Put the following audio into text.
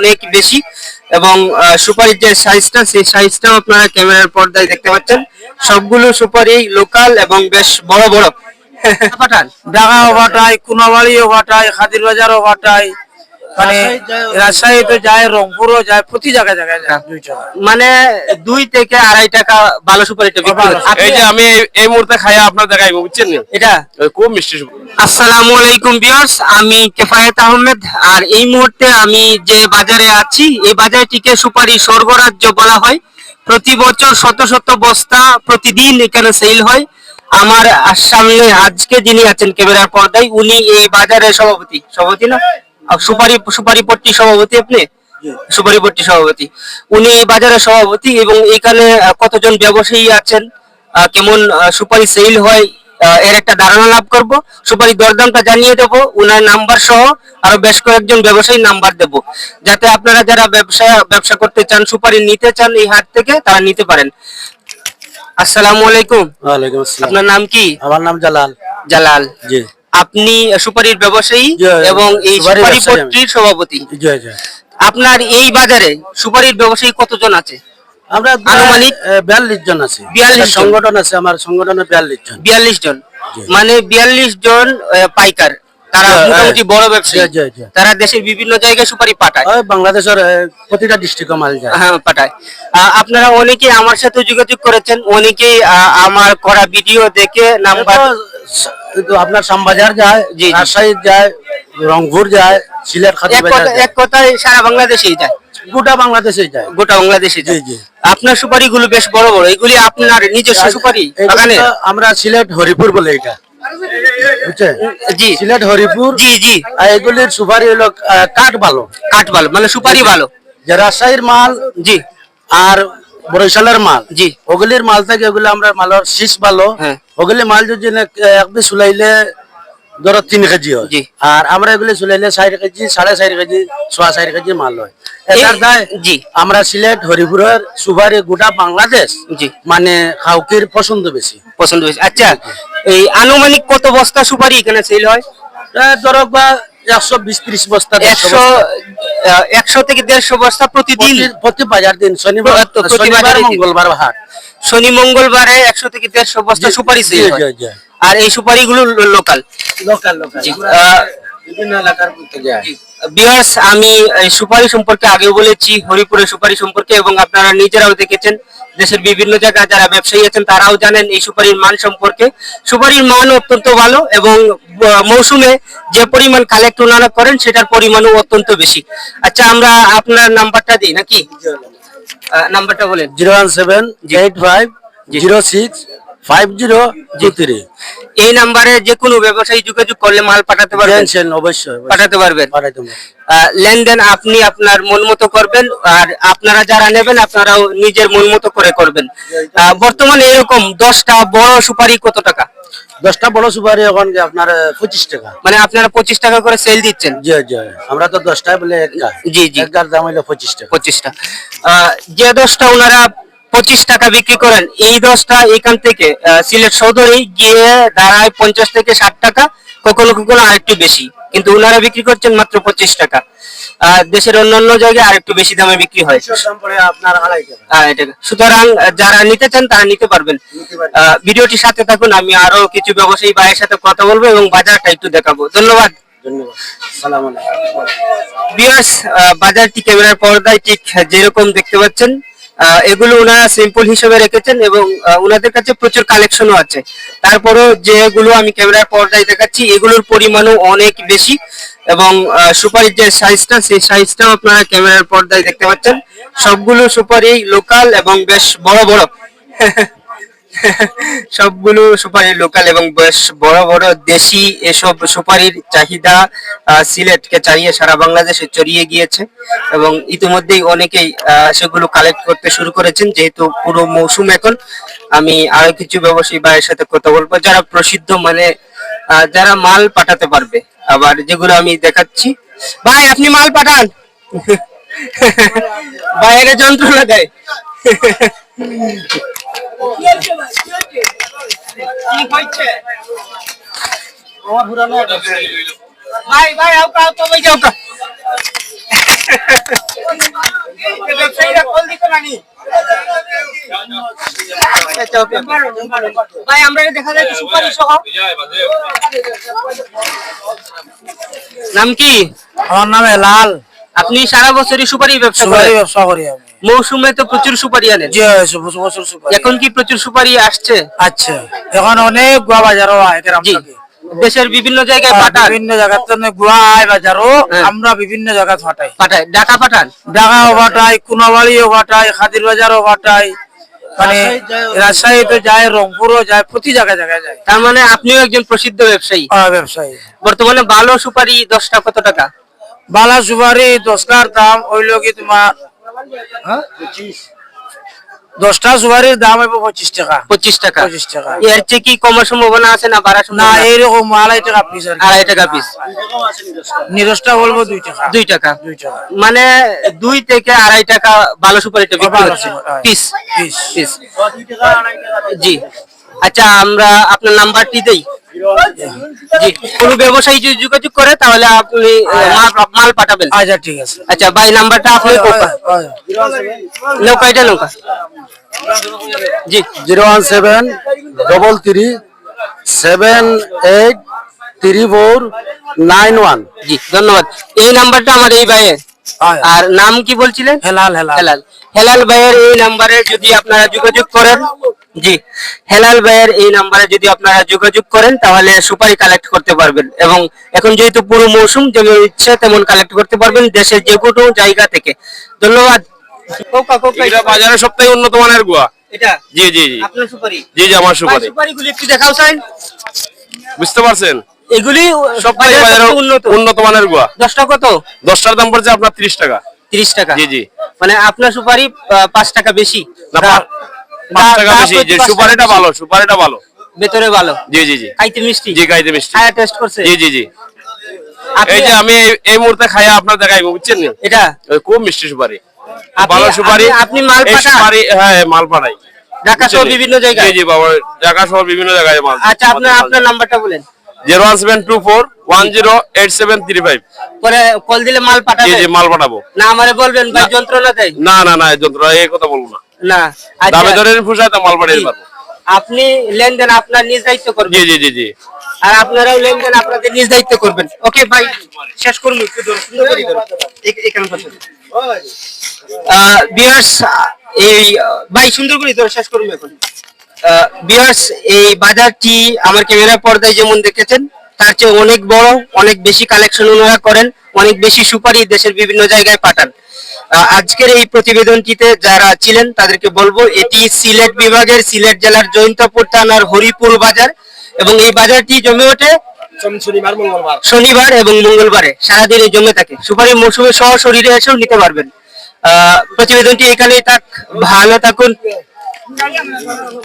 অনেক বেশি এবং সুপারির যে সাইজটা সেই সাইজটাও আপনারা ক্যামেরার পর্দায় দেখতে পাচ্ছেন। সবগুলো সুপারি লোকাল এবং বেশ বড় বড়। পাঠান ঢাকাও কুনাবাড়ি কুনাবাড়িও ফাটায় খাদির বাজারও ফাটায় মানে রাজশাহী তো যায় রংপুরও যায় প্রতি জায়গায় জায়গায় যায়। দুই টাকা মানে দুই থেকে আড়াই টাকা ভালো সুপারিটা বিক্রি এই যে আমি এই মুহূর্তে খাইয়া আপনার বুঝছেন নি? এটা? খুব মিষ্টি আসসালামু আলাইকুম আমি কেফায়েত আহমেদ আর এই মুহূর্তে আমি যে বাজারে আছি এই বাজারটিকে সুপারি স্বর্গরাজ্য বলা হয়। প্রতি বছর শত শত বস্তা প্রতিদিন এখানে সেল হয়। আমার সামনে আজকে যিনি আছেন ক্যামেরার পর্দায় উনি এই বাজারের সভাপতি। সভাপতি না? সুপারি সুপারি পট্টি সভাপতি আপনি? সুপারি পট্টি সভাপতি। উনি এই বাজারের সভাপতি এবং এখানে কতজন ব্যবসায়ী আছেন? কেমন সুপারি সেল হয়? এর একটা ধারণা লাভ করব। সুপারি দরদামটা জানিয়ে দেবো উনার নাম্বার সহ আরও বেশ কয়েকজন ব্যবসায়ীর নাম্বার দেব। যাতে আপনারা যারা ব্যবসা ব্যবসা করতে চান সুপারি নিতে চান এই হাট থেকে তারা নিতে পারেন। আসসালামু আলাইকুম। ওয়ালাইকুম আসসালাম। আপনার নাম কি? আমার নাম জালাল। জালাল। জি। আপনি সুপারির ব্যবসায়ী এবং এই সুপারি আমি। সভাপতি। আপনার এই বাজারে সুপারির ব্যবসায়ী কতজন আছে? আমরা আনুমানিক? বিয়াল্লিশ জন আছি। 42 জন। একটা সংগঠন আছে আমার সংগঠনে বিয়াল্লিশ জন। বিয়াল্লিশ জন। মানে বিয়াল্লিশ জন পাইকার। তারা মোটামুটি বড় ব্যবসায়ী। তারা দেশের বিভিন্ন জায়গায় সুপারি পাঠায়। বাংলাদেশের প্রতিটা ডিস্ট্রিক্টে মাল যায়। হ্যাঁ পাঠায়। আপনারা অনেকেই আমার সাথে যোগাযোগ করেছেন অনেকেই আমার করা ভিডিও দেখে নাম্বার আপনার শ্যামবাজার যায়। রাজশাহী যায় রংপুর যায় সিলেট এক কথায় সারা বাংলাদেশেই যায়। গোটা বাংলাদেশে যায়। গোটা বাংলাদেশে জি, জি। আপনার সুপারি গুলো বেশ বড় বড়। এগুলি আপনার নিজস্ব সুপারি বাগানে? আমরা সিলেট হরিপুর বলে এটা। জি। সিলেট হরিপুর জি জি। এগুলির সুপারি হলো কাঠ ভালো কাঠ ভালো মানে সুপারি ভালো যে রাজশাহীর মাল জি। আর বরিশালের মাল। জি। ওগুলির মাল থেকে ওগুলো আমরা মালের শীষ ভালো হ্যাঁ। ওগুলি মাল যদি এক পিস চুলাইলে ধরো তিন কেজি হয়। আর আমরা এগুলি চুলাইলে চার কেজি সাড়ে চার কেজি ছয় চার কেজি মাল হয়। এটার দায় জি। আমরা সিলেট হরিপুরের সুবারি গোটা বাংলাদেশ জি। মানে খাউকির পছন্দ বেশি। পছন্দ বেশি। আচ্ছা এই আনুমানিক কত বস্তা সুপারি এখানে সেল হয়? ধরক ধরো বা একশো বিশ ত্রিশ বস্তা একশো একশো থেকে দেড়শো বস্তা প্রতিদিন। প্রতি- প্রতি বাজার দিন শনিবার শনিবার মঙ্গলবার হাট শনি মঙ্গলবারে একশো থেকে দেড়শো বস্তা সুপারি সেল জি, জি, জি। আর এই সুপারি গুলো লোকাল। লোকাল আমি সুপারি সম্পর্কে আগেও বলেছি হরিপুরের সুপারি সম্পর্কে এবং আপনারা নিজেরাও দেখেছেন। দেশের বিভিন্ন জায়গায় যারা ব্যবসায়ী আছেন তারাও জানেন এই সুপারির মান সম্পর্কে। সুপারির মান অত্যন্ত ভালো এবং মৌসুমে যে পরিমাণ কালেক্ট ওনারা করেন সেটার পরিমাণও অত্যন্ত বেশি। আচ্ছা আমরা আপনার নাম্বারটা দিই নাকি? নাম্বারটা বলেন। Zero one seven eight five zero six five zero জি থ্রি। এই নাম্বারে যে কোনো ব্যবসায়ী যোগাযোগ করলে মাল পাঠাতে পারবেন? অবশ্যই অবশ্যই। পাঠাতে পারবেন। লেনদেন আপনি আপনার মন মতো করবেন আর আপনারা যারা নেবেন আপনারাও নিজের মন মতো করে করবেন। বর্তমানে এরকম দশটা বড় সুপারি কত টাকা? দশটা বড় সুপারি এখন আপনার পঁচিশ টাকা। মানে আপনারা পঁচিশ টাকা করে সেল দিচ্ছেন? জি জি আমরা তো দশটায় বলে জি জি। দাম হইল পঁচিশ টাকা। পঁচিশটা আহ, যে দশটা ওনারা পঁচিশ টাকা বিক্রি করেন। এই দশটা এখান থেকে সিলেট সদরে গিয়ে দাঁড়ায় পঞ্চাশ থেকে ষাট টাকা কখনো কখনো আরেকটু বেশি। কিন্তু ওনারা বিক্রি করছেন মাত্র পঁচিশ টাকা। দেশের অন্যান্য জায়গায় আরেকটু বেশি দামে বিক্রি হয়। হ্যাঁ, সুতরাং যারা নিতে চান তারা নিতে পারবেন। আহ, ভিডিওটির সাথে থাকুন আমি আরও কিছু ব্যবসায়ী ভাইয়ের সাথে কথা বলব এবং বাজারটা একটু দেখাবো। ধন্যবাদ। বাজারটি ক্যামেরার পর্দায় ঠিক যেরকম দেখতে পাচ্ছেন। এগুলো ওনারা সিম্পল হিসেবে রেখেছেন এবং ওনাদের কাছে প্রচুর কালেকশনও আছে। তারপরেও যেগুলো আমি ক্যামেরার পর্দায় দেখাচ্ছি, এগুলোর পরিমাণও অনেক বেশি এবং সুপারির যে সাইজটা সেই সাইজটাও আপনারা ক্যামেরার পর্দায় দেখতে পাচ্ছেন। সবগুলো সুপারি লোকাল এবং বেশ বড় বড়। সবগুলো সুপারি লোকাল এবং বেশ বড় বড় দেশি এসব সুপারির চাহিদা সিলেটকে চাইয়ে সারা বাংলাদেশে ছড়িয়ে গিয়েছে এবং ইতিমধ্যেই অনেকেই সেগুলো কালেক্ট করতে শুরু করেছেন যেহেতু পুরো মৌসুম এখন। আমি আরও কিছু ব্যবসায়ী ভাইয়ের সাথে কথা বলব, যারা প্রসিদ্ধ মানে যারা মাল পাঠাতে পারবে। আবার যেগুলো আমি দেখাচ্ছি। ভাই, আপনি মাল পাঠান। বাইরে যন্ত্রণা দেয়। ভাই ভাই আউকা আউকা ভাই যাও ভাই আমরা দেখা যায় সুপারি সহ নাম কি? আমার নাম লাল আপনি সারা বছরই সুপারি ব্যবসা ব্যবসা করি আমি। মৌসুমে তো প্রচুর সুপারি আনেন। জি বছর সুপারি। এখন কি প্রচুর সুপারি আসছে? আচ্ছা এখন অনেক গুয়া বাজারও হয় থেকে। দেশের বিভিন্ন জায়গায় পাঠান? বিভিন্ন জায়গার জন্য গুয়া আয় বাজারও হ্যাঁ। আমরা বিভিন্ন জায়গা ফাটাই পাঠায়। ডাকা পাঠান? ঢাকাও ফাটাই কুনাবাড়িও ফাটাই খাদির বাজারও ফাটাই মানে রাজশাহী তো যায় রংপুরও যায় প্রতি জায়গায় জায়গায় যায়। তার মানে আপনিও একজন প্রসিদ্ধ ব্যবসায়ী? ব্যবসায়ী। বর্তমানে ভালো সুপারি দশটা কত টাকা? বালা সুপারি দশটার দাম হইল কি তোমার হ্যাঁ? দশটা সুপারির দাম হইব পঁচিশ টাকা। পঁচিশ টাকা। পঁচিশ টাকা। এর চেয়ে কি কমার সম্ভাবনা আছে না বাড়ার না এইরকম আড়াই টাকা পিস। আড়াই টাকা পিস নিরসটা বলব দুই টাকা। দুই টাকা। দুই টাকা। মানে দুই থেকে আড়াই টাকা ভালো সুপারিটা। পিস পিস পিস জি। আচ্ছা আমরা আপনার নাম্বারটি দেই। জি কোনো ব্যবসায়ী যদি যোগাযোগ করে তাহলে আপনি আহ, মাল পাঠাবেন। আচ্ছা ঠিক আছে। আচ্ছা ভাই নাম্বারটা আপনি কোকা নৌকা নৌকা জি। Zero one seven double three seven eight three four nine one. জি ধন্যবাদ। এই নাম্বারটা আমার এই ভাইয়ের। আর নাম কি বলছিলেন? হেলাল হেলাল। হেলাল। হেলাল ভাইয়ের এই নাম্বারে যদি আপনারা যোগাযোগ করেন জি। হেলাল ভাইয়ের এই নাম্বারে যদি আপনারা যোগাযোগ করেন তাহলে সুপারি কালেক্ট করতে পারবেন। এবং এখন যেহেতু পুরো মৌসুম যেমন ইচ্ছে তেমন কালেক্ট করতে পারবেন দেশের যে কোনো জায়গা থেকে। ধন্যবাদ। কোকা কোকা এটা বাজারে সবথেকে উন্নত মানের গুয়া। এটা? জি জি জি। আপনার সুপারি? জি জি আমার সুপারি। সুপারিগুলি একটু দেখাও বুঝতে পারছেন? এগুলি সবথেকে বাজারে বাজারে উন্নত। উন্নত মানের গুয়া। দশটা কত? দশটার দাম পড়ছে আপনার ত্রিশ টাকা। তিরিশ টাকা। জি জি। মানে আপনার সুপারি আহ, পাঁচ টাকা বেশি। পাঁচ টাকা বেশি। যে সুপারিটা ভালো সুপারিটা ভালো। ভেতরে ভালো। জি জি জি। খাইতে মিষ্টি? জি খাইতে মিষ্টি। খায়া টেস্ট করছে? জি জি জি। এই যে আমি এই- মুহূর্তে খাইয়া আপনার দেখাইবো বুঝছেন নি? এটা? খুব মিষ্টি সুপারি। ভালো সুপারি। আপনি- মাল এই পাঠান? সুপারি হ্যাঁ মাল পাঠাই ঢাকা বিভিন্ন জায়গায়? জি জি বাবা ঢাকা বিভিন্ন জায়গায় মাল আচ্ছা আপনার আপনার নাম্বারটা বলেন। Zero one seven two four one zero eight seven three five. পরে কল দিলে মাল জি জি মাল পাঠাবো। না আমারে বলবেন ভাই। যন্ত্রণা দেয়। না না না এই যন্ত্র এই কথা বলব না। না আচ্ছা, দামে ধরে ফুসায় তো মাল পাঠিয়ে জি। পারব আপনি লেনদেন আপনার নিজ দায়িত্ব করবেন। জি জি জি জি। আর আপনারাও লেনদেন আপনাদের নিজ দায়িত্ব করবেন। ওকে ভাই শেষ করুন একটু সুন্দর করে এখানে বসুন। আহ, এই আহ, ভাই সুন্দর করে ধরে শেষ করুন এখন। বিয়ার্স এই বাজারটি আমার ক্যামেরা পর্দায় যেমন দেখেছেন তার চেয়ে অনেক বড় অনেক বেশি কালেকশন ওনারা করেন অনেক বেশি সুপারি দেশের বিভিন্ন জায়গায় পাঠান। আজকের এই প্রতিবেদনটিতে যারা ছিলেন তাদেরকে বলব এটি সিলেট বিভাগের সিলেট জেলার জয়ন্তপুর থানার হরিপুর বাজার এবং এই বাজারটি জমে ওঠে শনিবার এবং মঙ্গলবারে সারাদিন এই জমে থাকে। সুপারি মৌসুমে সহ শরীরে এসেও নিতে পারবেন। আহ প্রতিবেদনটি এখানেই থাক ভালো থাকুন।